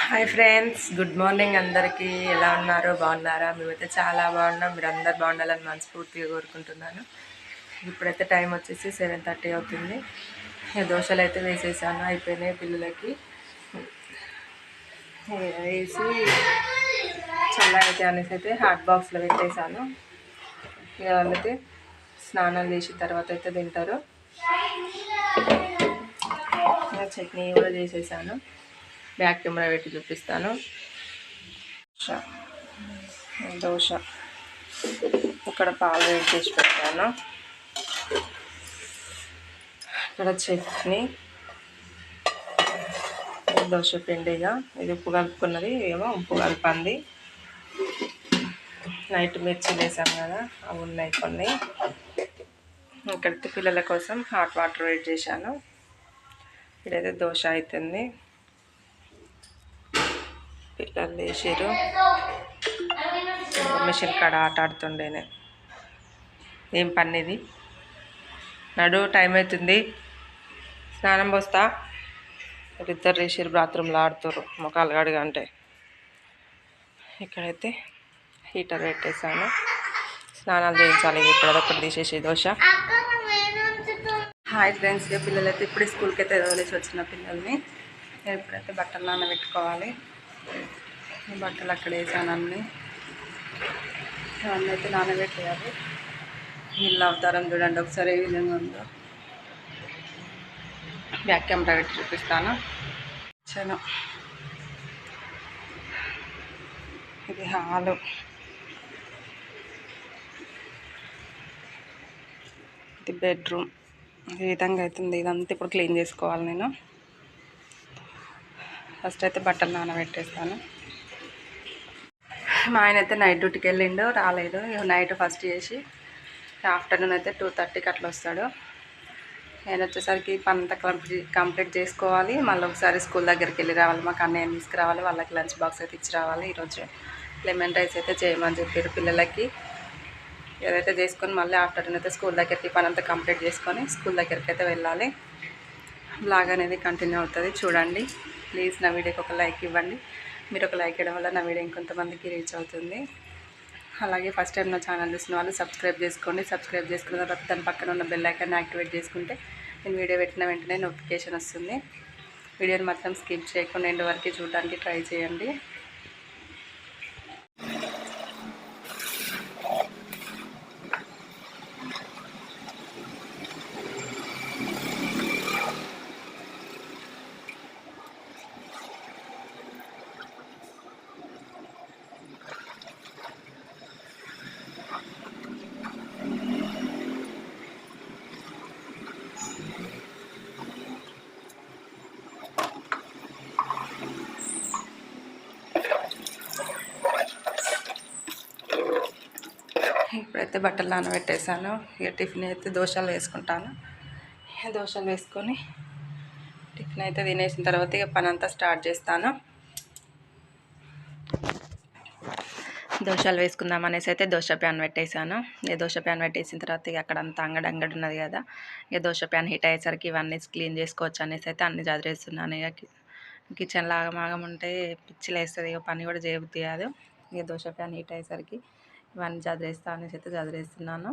Hi friends good morning అందరికీ. ఎలా ఉన్నారు? బాగున్నారా? మేమైతే చాలా బాగున్నాం. మీరు అందరు బాగుండాలని మనస్ఫూర్తిగా కోరుకుంటున్నాను. ఇప్పుడైతే టైం వచ్చేసి సెవెన్ థర్టీ అవుతుంది. దోశలు అయితే వేసేసాను అయిపోయినాయి పిల్లలకి. వేసి చల్లైతే అనేసి అయితే హాట్ బాక్స్లో పెట్టేశాను. ఇక వాళ్ళైతే స్నానం చేసిన తర్వాత అయితే తింటారు. చట్నీ కూడా చేసేసాను. బ్యాక్ కెమెరా పెట్టి చూపిస్తాను. దోశ. దోశ. ఇక్కడ పాలు వేడి చేసి పెట్టాను. ఇక్కడ చట్నీ. దోశ పిండిగా. ఇది ఉప్పు కలుపుకున్నది ఏమో ఉప్పు కలిపంది. నైట్ మిర్చి వేసాం కదా అవి ఉన్నాయి కొన్ని. ఇక్కడికి పిల్లల కోసం హాట్ వాటర్ వేడి చేశాను. ఇక్కడైతే దోశ అవుతుంది పిల్లలు లేచారు మిషన్ కాడ ఆట ఆడుతుండేనే. ఏం పని ఇది నడు టైం అవుతుంది స్నానం పోస్తా. ఇద్దరు లేచారు బాత్రూంలో ఆడుతారు ముఖాలు అంటే ఇక్కడైతే హీటర్ పెట్టేసాను స్నానాలు చేయించాలి. ఇప్పుడు అదొకటి తీసేసి దోశ. హాయ్ ఫ్రెండ్స్ పిల్లలైతే ఇప్పుడే స్కూల్కి అయితే వదిలేసి వచ్చిన పిల్లల్ని. నేను ఇప్పుడైతే బట్టలు నానబెట్టుకోవాలి. పెట్టుకోవాలి బట్టలు అక్కడ వేసాను అన్ని. అన్నీ అయితే నానబెట్టేయాలి. వీళ్ళ అవతారం చూడండి ఒకసారి ఏ విధంగా ఉందో. బ్యాక్ కెమెరా పెట్టి చూపిస్తాను. చను ఇది హాలు. ఇది బెడ్రూమ్. ఈ విధంగా అవుతుంది. ఇదంతా ఇప్పుడు క్లీన్ చేసుకోవాలి నేను. ఫస్ట్ అయితే బట్టలు నానబెట్టేస్తాను. మా ఆయన అయితే నైట్ డ్యూటీకి వెళ్ళిండు రాలేదు. నైట్ ఫస్ట్ చేసి ఆఫ్టర్నూన్ అయితే టూ థర్టీకి అట్లా వస్తాడు. నేను వచ్చేసరికి పని అంతా కంప్లీట్ కంప్లీట్ చేసుకోవాలి. మళ్ళీ ఒకసారి స్కూల్ దగ్గరికి వెళ్ళి రావాలి. మాకు అన్నయ్య తీసుకురావాలి. వాళ్ళకి లంచ్ బాక్స్ అయితే ఇచ్చి రావాలి. ఈరోజు లెమన్ రైస్ అయితే చేయమని చెప్పారు పిల్లలకి. ఏదైతే చేసుకొని మళ్ళీ ఆఫ్టర్నూన్ అయితే స్కూల్ దగ్గరికి పని అంతా కంప్లీట్ చేసుకొని స్కూల్ దగ్గరికి అయితే వెళ్ళాలి. బ్లాగ్ అనేది కంటిన్యూ అవుతుంది. చూడండి. ప్లీజ్ నా వీడియోకి ఒక లైక్ ఇవ్వండి. మీరు ఒక లైక్ ఇవ్వడం వల్ల నా వీడియో ఇంకొంతమందికి రీచ్ అవుతుంది. అలాగే ఫస్ట్ టైం నా ఛానల్ చూసిన వాళ్ళు సబ్స్క్రైబ్ చేసుకోండి. సబ్స్క్రైబ్ చేసుకున్న తర్వాత దాని పక్కన ఉన్న బెల్ ఐకాన్ యాక్టివేట్ చేసుకుంటే నేను వీడియో పెట్టిన వెంటనే నోటిఫికేషన్ వస్తుంది. వీడియోని మాత్రం స్కిప్ చేయకుండా ఎండ్ వరకు చూడడానికి ట్రై చేయండి. ఇప్పుడైతే బట్టలు నానబెట్టేసాను ఇక టిఫిన్ అయితే దోశలు వేసుకుంటాను. దోశలు వేసుకొని టిఫిన్ అయితే తినేసిన తర్వాత ఇక పని అంతా స్టార్ట్ చేస్తాను. దోశలు వేసుకుందాం అనేసి అయితే దోశ ప్యాన్ పెట్టేశాను. ఇక దోశ ప్యాన్ పెట్టేసిన తర్వాత ఇక అక్కడంతా అంగడి అంగడి ఉన్నది కదా. ఇక దోశ ప్యాన్ హీట్ అయ్యేసరికి ఇవన్నీ క్లీన్ చేసుకోవచ్చు అనేసి అయితే అన్ని చదివేస్తున్నాను. ఇక కిచెన్ లాగమాగం ఉంటే పిచ్చిలు వేస్తుంది ఇక పని కూడా చేయబుద్ది కాదు. ఇక దోశ ప్యాన్ హీట్ అయ్యేసరికి ఇవన్నీ చదివేస్తా అనేసి అయితే చదివేస్తున్నాను.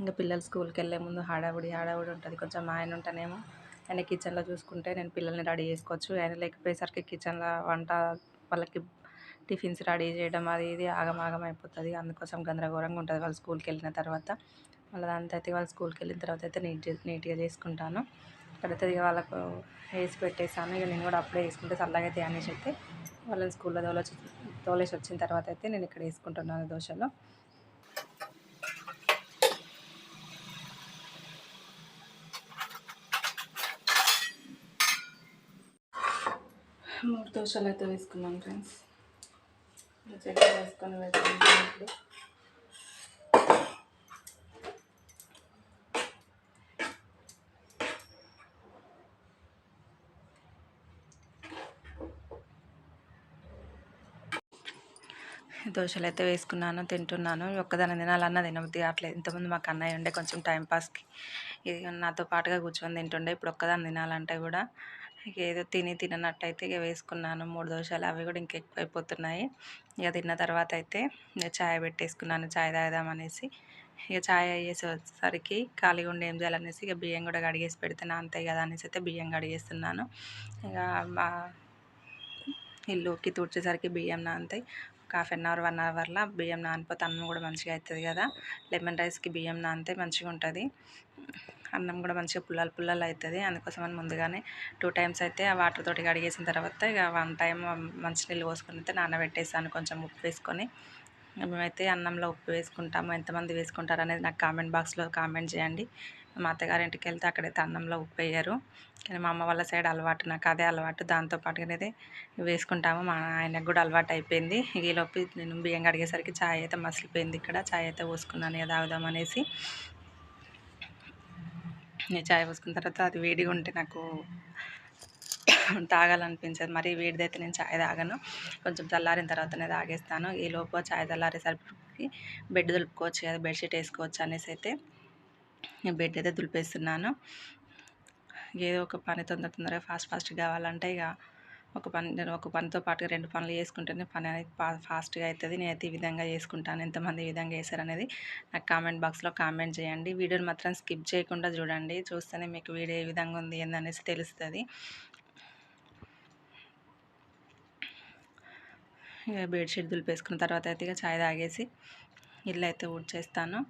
ఇంకా పిల్లలు స్కూల్కి వెళ్ళే ముందు హడావుడి హడావుడి ఉంటుంది. కొంచెం ఆయన ఉంటేనేమో ఆయన కిచెన్లో చూసుకుంటే నేను పిల్లల్ని రెడీ చేసుకోవచ్చు. ఆయన లేకపోయేసరికి కిచెన్లో వంట వాళ్ళకి టిఫిన్స్ రెడీ చేయడం అది ఇది ఆగమాగం అయిపోతుంది. అందుకోసం గందరగోళంగా ఉంటుంది వాళ్ళు స్కూల్కి వెళ్ళిన తర్వాత. మళ్ళీ దాంతో అయితే వాళ్ళు స్కూల్కి వెళ్ళిన తర్వాత అయితే నీట్ నీట్గా చేసుకుంటాను. ఇక్కడైతే ఇక వాళ్ళకు వేసి పెట్టేసాను ఇక నేను కూడా అప్పుడే వేసుకుంటే చల్లగా అయితే అనేసి అయితే వాళ్ళని స్కూల్లో తోలేసి తోలేసి వచ్చిన తర్వాత అయితే నేను ఇక్కడ వేసుకుంటున్నాను దోశలో. మూడు దోశలు అయితే వేసుకున్నాను ఫ్రెండ్స్. చెట్టు వేసుకొని వేసుకుంటాను ఇప్పుడు. దోశలు అయితే వేసుకున్నాను తింటున్నాను. ఒక్కదాని తినాలన్నా తినబుద్ది కావట్లేదు. ఇంతకుముందు మాకు అన్నయ్య ఉండే కొంచెం టైంపాస్కి ఇది నాతో పాటుగా కూర్చొని తింటుండే. ఇప్పుడు ఒక్కదాన్ని తినాలంటే కూడా ఇక ఏదో తిని తిననట్టయితే ఇక వేసుకున్నాను. మూడు దోశలు అవి కూడా ఇంకెక్కువైపోతున్నాయి ఇక తిన్న తర్వాత అయితే ఇక ఛాయ్ పెట్టేసుకున్నాను. ఛాయ్ తాగదామనేసి ఇక ఛాయ్ అయ్యేసరికి ఖాళీగా ఉండి ఏం చేయాలనేసి ఇక బియ్యం కూడా కడిగేసి పెడితే అంతే కదా అనేసి అయితే బియ్యం కడిగేస్తున్నాను. ఇక మా ఇల్లుకి తుడిచేసరికి బియ్యం నానతాయి హాఫ్ అన్ అవర్ వన్ అవర్లో బియ్యం నానిపోతే అన్నం కూడా మంచిగా అవుతుంది కదా. లెమన్ రైస్కి బియ్యం నానితే మంచిగా ఉంటుంది. అన్నం కూడా మంచిగా పుల్లలు పుల్లలు అవుతుంది అందుకోసం అని ముందుగానే టూ టైమ్స్ అయితే ఆ వాటర్ తోటి కడిగేసిన తర్వాత ఇక వన్ టైం మంచినీళ్ళు పోసుకొని అయితే నానబెట్టేసాను. కొంచెం ఉప్పు వేసుకొని. మేమైతే అన్నంలో ఉప్పు వేసుకుంటాము. ఎంతమంది వేసుకుంటారు అనేది నాకు కామెంట్ బాక్స్లో కామెంట్ చేయండి. మా అత్తగారింటికి వెళ్తే అక్కడైతే అన్నంలో ఉప్పు వేయరు కానీ మా అమ్మ వాళ్ళ సైడ్ అలవాటు నాకు అదే అలవాటు. దాంతో అనేది వేసుకుంటాము. మా ఆయనకు కూడా అలవాటు అయిపోయింది. ఈలోపు నేను బియ్యం కడిగేసరికి ఛాయ్ అయితే మసిలిపోయింది ఇక్కడ. ఛాయ్ అయితే పోసుకున్నాను ఇక తాగుదాం అనేసి. ఛాయ్ పోసుకున్న తర్వాత అది వేడిగా ఉంటే నాకు తాగాలనిపించదు. మరి వేడిదైతే నేను ఛాయ్ తాగను. కొంచెం చల్లారిన తర్వాతనే తాగేస్తాను. ఈ లోపు ఛాయ్ చల్లారేసరికి బెడ్ దులుపుకోవచ్చు కదా బెడ్షీట్ వేసుకోవచ్చు అనేసి అయితే బెడ్ అయితే దులిపేస్తున్నాను. ఏదో ఒక పని తొందర తొందరగా ఫాస్ట్ ఫాస్ట్ కావాలంటే ఇక ఒక పని నేను ఒక పనితో పాటుగా రెండు పనులు చేసుకుంటేనే పని అనేది ఫాస్ట్గా అవుతుంది నేనైతే ఈ విధంగా చేసుకుంటాను. ఎంతమంది ఈ విధంగా చేశారనేది నాకు కామెంట్ బాక్స్లో కామెంట్ చేయండి. వీడియోని మాత్రం స్కిప్ చేయకుండా చూడండి. చూస్తేనే మీకు వీడియో ఏ విధంగా ఉంది ఏందనేసి తెలుస్తుంది. ఇక బెడ్షీట్ దులిపేసుకున్న తర్వాత అయితే ఇక చాయ్ తాగేసి ఇల్లు అయితే ఊడ్చేస్తాను.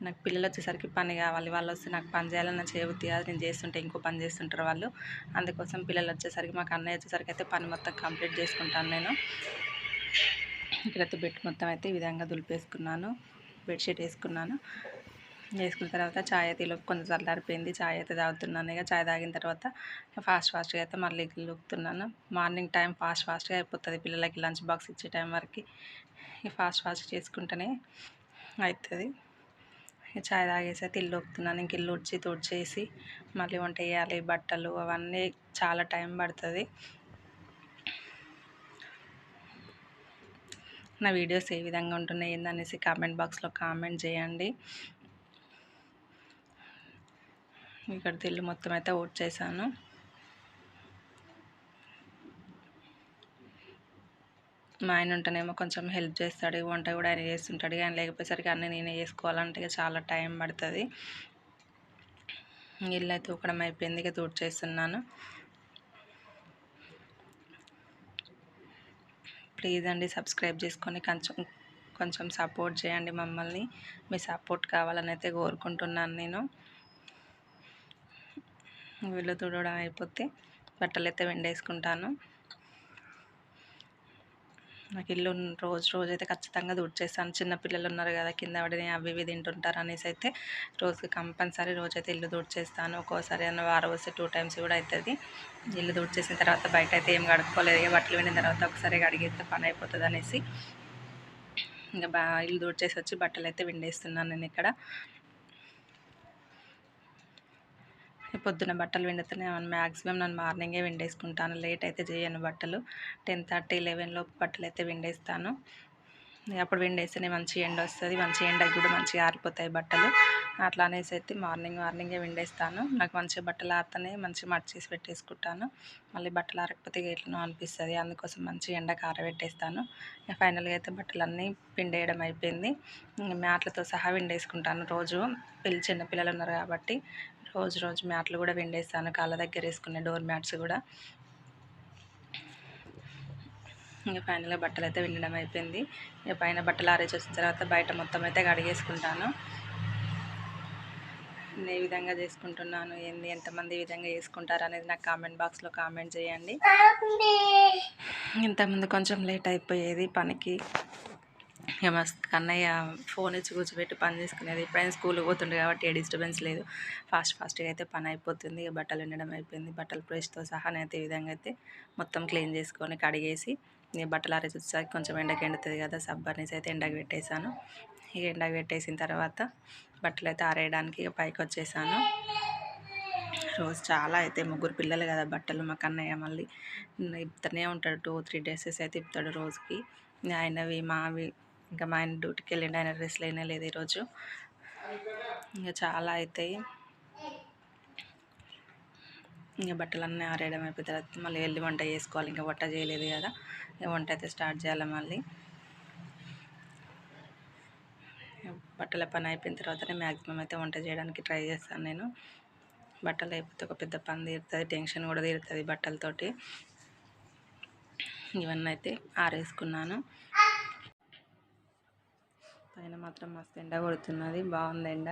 నాకు పిల్లలు వచ్చేసరికి పని కావాలి వాళ్ళు వస్తే నాకు పని చేయాలన్న చేయబుద్ది కాదు. నేను చేస్తుంటే ఇంకో పని చేస్తుంటారు వాళ్ళు. అందుకోసం పిల్లలు వచ్చేసరికి మాకు అన్నయ్య వచ్చేసరికి అయితే పని మొత్తం కంప్లీట్ చేసుకుంటాను నేను. ఇక్కడైతే బెడ్ మొత్తం అయితే ఈ విధంగా దులిపేసుకున్నాను. బెడ్షీట్ వేసుకున్నాను. వేసుకున్న తర్వాత ఛాయ్ అయితే ఇలా కొంచెం చల్లారిపోయింది ఛాయ్ అయితే తాగుతున్నాను. ఇక ఛాయ్ తాగిన తర్వాత ఫాస్ట్ ఫాస్ట్గా అయితే మళ్ళీ లుక్కుతున్నాను. మార్నింగ్ టైం ఫాస్ట్ ఫాస్ట్గా అయిపోతుంది పిల్లలకి లంచ్ బాక్స్ ఇచ్చే టైం వరకు. ఫాస్ట్ ఫాస్ట్ చేసుకుంటేనే అవుతుంది చాయ్ తాగేసి ఇల్లు ఒప్పుతున్నాను ఇంక ఇల్లు ఉడిచి తుడిచేసి మళ్ళీ వంట వేయాలి బట్టలు అవన్నీ చాలా టైం పడుతుంది. నా వీడియోస్ ఏ విధంగా ఉంటున్నాయి ఏందనేసి కామెంట్ బాక్స్లో కామెంట్ చేయండి. ఇక్కడ ఇల్లు మొత్తం అయితే చేశాను మా ఆయన ఉంటేనేమో కొంచెం హెల్ప్ చేస్తాడు వంట కూడా ఆయన చేస్తుంటాడు ఆయన లేకపోయేసరికి అన్నీ నేనే చేసుకోవాలంటే చాలా టైం పడుతుంది. ఇల్లు అయితే ఊకడం అయిపోయింది ఇక చేస్తున్నాను. ప్లీజ్ అండి సబ్స్క్రైబ్ చేసుకొని కొంచెం కొంచెం సపోర్ట్ చేయండి మమ్మల్ని. మీ సపోర్ట్ కావాలని అయితే కోరుకుంటున్నాను నేను. వీళ్ళు తుడవడం అయిపోతే బట్టలు అయితే వెండేసుకుంటాను. నాకు ఇల్లు రోజు రోజు అయితే ఖచ్చితంగా దుడిచేస్తాను. చిన్నపిల్లలు ఉన్నారు కదా కింద పడిన అవి ఇవి తింటుంటారు అనేసి అయితే రోజుకి కంపల్సరీ రోజైతే ఇల్లు దుడిచేస్తాను. ఒక్కోసారి అన్న వారం వస్తే టూ టైమ్స్ కూడా అవుతుంది ఇల్లు దుడిచేసిన తర్వాత బయట అయితే ఏం కడుక్కోలేదు. బట్టలు విన్న తర్వాత ఒకసారి కడిగేస్తే పని అయిపోతుంది అనేసి. ఇంకా బా ఇల్లు తుడిచేసి వచ్చి బట్టలు అయితే విండేస్తున్నాను నేను ఇక్కడ. పొద్దున బట్టలు విండితేనే మ్యాక్సిమం నేను మార్నింగే విండేసుకుంటాను. లేట్ అయితే చేయను బట్టలు. టెన్ థర్టీ లెవెన్లో బట్టలు అయితే విండేస్తాను. అప్పుడు విండేస్తేనే మంచి ఎండ వస్తుంది. మంచి ఎండకి కూడా మంచిగా ఆరిపోతాయి బట్టలు. అట్లా అనేసి అయితే మార్నింగ్ మార్నింగే విండేస్తాను. నాకు మంచిగా బట్టలు ఆరితేనే మంచి మడిచేసి పెట్టేసుకుంటాను. మళ్ళీ బట్టలు ఆరకపోతే ఎట్లనో అనిపిస్తుంది. అందుకోసం మంచి ఎండకు ఆరబెట్టేస్తాను. ఫైనల్గా అయితే బట్టలన్నీ పిండేయడం అయిపోయింది. మ్యాట్లతో సహా విండేసుకుంటాను. రోజు పిల్లి చిన్న పిల్లలు ఉన్నారు కాబట్టి రోజు రోజు మ్యాట్లు కూడా విండేస్తాను కాళ్ళ దగ్గర వేసుకునే డోర్ మ్యాట్స్ కూడా. ఇంకా ఫైనల్గా బట్టలు అయితే విండడం అయిపోయింది. ఇక పైన బట్టలు ఆరేసి వచ్చిన తర్వాత బయట మొత్తం అయితే కడిగేసుకుంటాను. నేను ఏ విధంగా చేసుకుంటున్నాను? ఏంది? ఎంతమంది ఈ విధంగా చేసుకుంటారు అనేది నాకు కామెంట్ బాక్స్లో కామెంట్ చేయండి. ఇంతకుముందు కొంచెం లేట్ అయిపోయేది పనికి. ఇక మా కన్నయ్య ఫోన్ ఇచ్చి కూర్చోబెట్టి పని చేసుకునేది. ఎప్పుడైనా స్కూల్కి పోతుండే కాబట్టి ఏ డిస్టర్బెన్స్ లేదు. ఫాస్ట్ ఫాస్ట్గా అయితే పని అయిపోతుంది. ఇక బట్టలు ఎండడం అయిపోయింది. బట్టలు బ్రష్తో సహా అయితే ఈ విధంగా అయితే మొత్తం క్లీన్ చేసుకొని కడిగేసి ఇక బట్టలు ఆరేసి వచ్చేసరికి కొంచెం ఎండకి ఎండుతుంది కదా సబ్బర్నీస్ అయితే ఎండకు పెట్టేశాను. ఇక ఎండకు పెట్టేసిన తర్వాత బట్టలు అయితే ఆరేయడానికి ఇక పైకి వచ్చేసాను. రోజు చాలా అయితే ముగ్గురు పిల్లలు కదా బట్టలు మా కన్నయ్య మళ్ళీ. ఇప్పుతూనే ఉంటాడు టూ త్రీ డ్రెస్సెస్ అయితే ఇప్పుతాడు రోజుకి. ఆయనవి మావి ఇంకా మా ఆయన డ్యూటీకి వెళ్ళిండు. ఆయన డ్రెస్లు అయినా లేదు ఈరోజు. ఇంకా చాలా అవుతాయి. ఇంకా బట్టలన్నీ ఆరేయడం అయిపోయిన తర్వాత మళ్ళీ వెళ్ళి వంట చేసుకోవాలి. ఇంకా వంట చేయలేదు కదా. ఇక వంట అయితే స్టార్ట్ చేయాలి మళ్ళీ. బట్టల పని అయిపోయిన తర్వాతనే మ్యాక్సిమం అయితే వంట చేయడానికి ట్రై చేస్తాను నేను. బట్టలు అయిపోతే ఒక పెద్ద పని తీరుతుంది. టెన్షన్ కూడా తీరుతుంది బట్టలతోటి. ఇవన్నీ అయితే ఆరేసుకున్నాను. పైన మాత్రం మస్తు ఎండ కొడుతున్నది. బాగుంది ఎండ.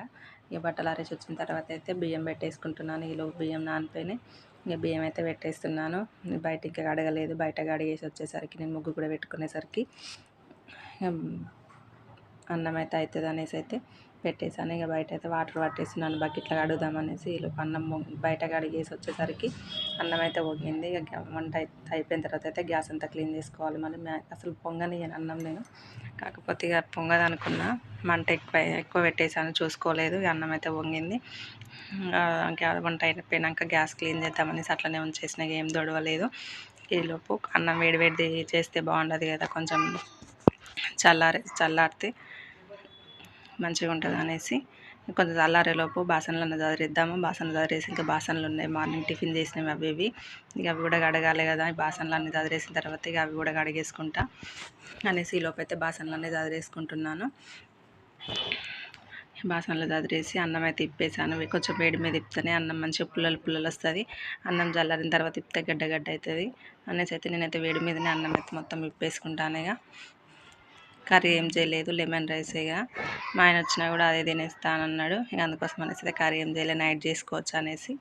ఇక బట్టలు ఆరేసి వచ్చిన తర్వాత అయితే బియ్యం పెట్టేసుకుంటున్నాను. ఈలో బియ్యం నానిపోయినాయి. ఇక బియ్యం అయితే పెట్టేస్తున్నాను. బయట ఇంకా కడగలేదు. బయట కడిగేసి వచ్చేసరికి నేను ముగ్గు కూడా పెట్టుకునేసరికి అన్నం అయితే అవుతుంది అనేసి అయితే పెట్టేశాను. ఇక బయట అయితే వాటర్ పట్టేస్తున్నాను బకెట్లో కడుగుదామనేసి వీళ్ళు అన్నం బయట కడిగేసి వచ్చేసరికి అన్నం అయితే పొంగింది ఇక వంట అయిపోయిన తర్వాత అయితే గ్యాస్ అంతా క్లీన్ చేసుకోవాలి. మళ్ళీ అసలు పొంగనియను అన్నం నేను. కాకపోతే ఇక పొంగదనుకున్నా మంట ఎక్కువ ఎక్కువ పెట్టేసాను చూసుకోలేదు. అన్నం అయితే పొంగింది ఇంకా వంట అయిపోయినాక గ్యాస్ క్లీన్ చేద్దామనేసి అట్లనే ఉంచేసిన. ఏం దొడవలేదు ఈలోపు అన్నం వేడి వేడి చేస్తే బాగుండదు కదా. కొంచెం చల్లారి చల్లారితే మంచిగా ఉంటుంది అనేసి. కొంచెం చల్లారేలోపు బాసనలు చదిరిద్దాము. బాసనలు చదిరేసి ఇంకా బాసనలు ఉన్నాయి. మార్నింగ్ టిఫిన్ చేసినవి అవి ఇవి. ఇక అవి కూడా కడగాలి కదా. బాసనలు అన్నీ చదిరేసిన తర్వాత ఇక అవి కూడా కడిగేసుకుంటా అనేసి ఈలోపు అయితే బాసనలు అన్నీ చదిరేసుకుంటున్నాను. బాసనలు చదిరేసి అన్నం అయితే ఇప్పేసాను కొంచెం వేడి మీద ఇప్పితేనే అన్నం మంచిగా పుల్లలు పుల్లలు వస్తుంది. అన్నం చల్లారిన తర్వాత ఇప్పితే గడ్డ గడ్డ అవుతుంది అనేసి అయితే నేనైతే వేడి మీదనే అన్నం అయితే మొత్తం ఇప్పేసుకుంటాను ఇక. కర్రీ ఏం చేయలేదు లెమన్ రైస్ ఇక మా ఆయన వచ్చినా కూడా అదే తినేస్తానన్నాడు ఇక అందుకోసం అనేసి అయితే కర్రీ ఏం చేయలేదు నైట్ చేసుకోవచ్చు అనేసి.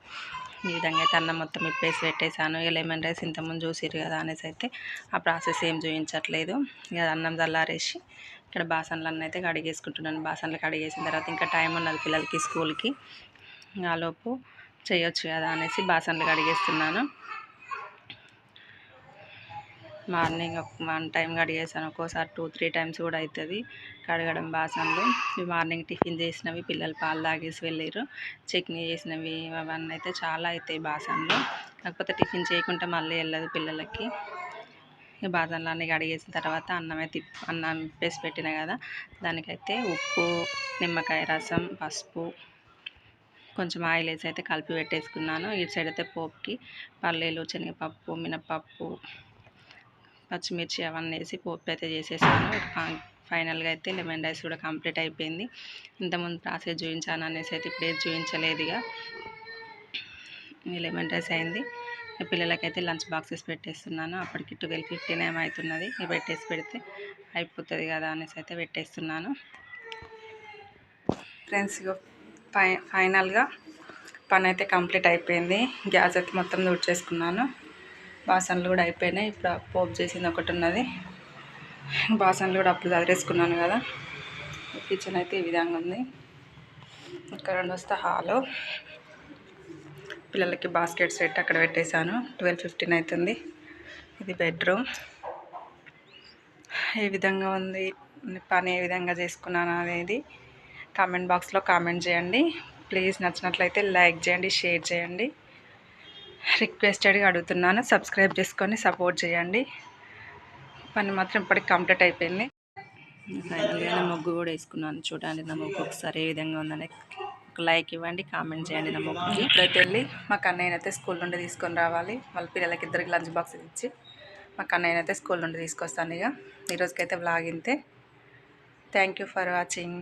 ఈ విధంగా అయితే అన్నం మొత్తం ఇప్పేసి పెట్టేశాను. ఇక లెమన్ రైస్ ఇంతకుముందు చూసిరు కదా అనేసి అయితే ఆ ప్రాసెస్ ఏం చూపించట్లేదు ఇక అన్నం చల్లారేసి ఇక్కడ బాసన్లు అయితే కడిగేసుకుంటున్నాను. బాసన్లు కడిగేసిన తర్వాత ఇంకా టైం ఉన్నది పిల్లలకి స్కూల్కి. ఆలోపు చేయొచ్చు కదా అనేసి బాసన్లు కడిగేస్తున్నాను. మార్నింగ్ వన్ టైం కడిగేసాను. ఒక్కోసారి టూ త్రీ టైమ్స్ కూడా అవుతుంది కడగడం బాసనలు. ఇవి మార్నింగ్ టిఫిన్ చేసినవి పిల్లలు పాలు తాగేసి వెళ్ళారు చట్నీ చేసినవి అవన్నీ అయితే చాలా అవుతాయి బాసనలు. కాకపోతే టిఫిన్ చేయకుండా మళ్ళీ వెళ్ళదు పిల్లలకి. ఈ బాసనలు అన్నీ కడిగేసిన తర్వాత అన్నం అయితే అన్నం వేసి పెట్టిన కదా దానికైతే ఉప్పు నిమ్మకాయ రసం పసుపు కొంచెం ఆయిల్ వేసి అయితే కలిపి పెట్టేసుకున్నాను. ఇటు సైడ్ అయితే పోపుకి పల్లీలు శనగపప్పు మినపప్పు పచ్చిమిర్చి అవన్నీ వేసి పోపు అయితే చేసేసాను. ఫైనల్గా అయితే లెమన్ రైస్ కూడా కంప్లీట్ అయిపోయింది. ఇంతకుముందు ప్రాసెస్ చూపించాను అనేసి అయితే ఇప్పుడే చూపించలేదు ఇక. లెమన్ రైస్ అయింది. పిల్లలకైతే లంచ్ బాక్సెస్ పెట్టేస్తున్నాను. అప్పటికి ట్వెల్వ్ ఫిఫ్టీన్ ఏమవుతున్నది పెట్టేసి పెడితే అయిపోతుంది కదా అనేసి అయితే పెట్టేస్తున్నాను. ఫ్రెండ్స్ ఫై ఫైనల్గా పని అయితే కంప్లీట్ అయిపోయింది. గ్యాస్ అయితే మొత్తం చేసుకున్నాను. బాసనలు కూడా అయిపోయినాయి. ఇప్పుడు పోపు చేసింది ఒకటి ఉన్నది. బాసనలు కూడా అప్పుడు చదివేసుకున్నాను కదా. కిచెన్ అయితే ఈ విధంగా ఉంది. ఇక్కడ రెండు వస్తే హాలు. పిల్లలకి బాస్కెట్ సెట్ అక్కడ పెట్టేశాను. ట్వెల్వ్ ఫిఫ్టీన్ అవుతుంది. ఇది బెడ్రూమ్. ఏ విధంగా ఉంది? పని ఏ విధంగా చేసుకున్నాను అనేది కామెంట్ బాక్స్లో కామెంట్ చేయండి. ప్లీజ్ నచ్చినట్లయితే లైక్ చేయండి షేర్ చేయండి. రిక్వెస్టెడ్గా అడుగుతున్నాను. సబ్స్క్రైబ్ చేసుకొని సపోర్ట్ చేయండి. పని మాత్రం ఇప్పటికి కంప్లీట్ అయిపోయింది. ఫైనల్గా నా ముగ్గు కూడా వేసుకున్నాను. చూడండి నా ముగ్గు ఒకసారి ఏ విధంగా ఉందని. ఒక లైక్ ఇవ్వండి కామెంట్ చేయండి నా ముగ్గుకి. ఇప్పుడైతే వెళ్ళి మా కన్నయ్యనైతే స్కూల్ నుండి తీసుకొని రావాలి. వాళ్ళ పిల్లలకి ఇద్దరికి లంచ్ బాక్స్ ఇచ్చి మా కన్నయ్యనైతే స్కూల్ నుండి తీసుకొస్తాను ఇక. ఈరోజుకైతే వ్లాగ్ ఇంతే. Thank for watching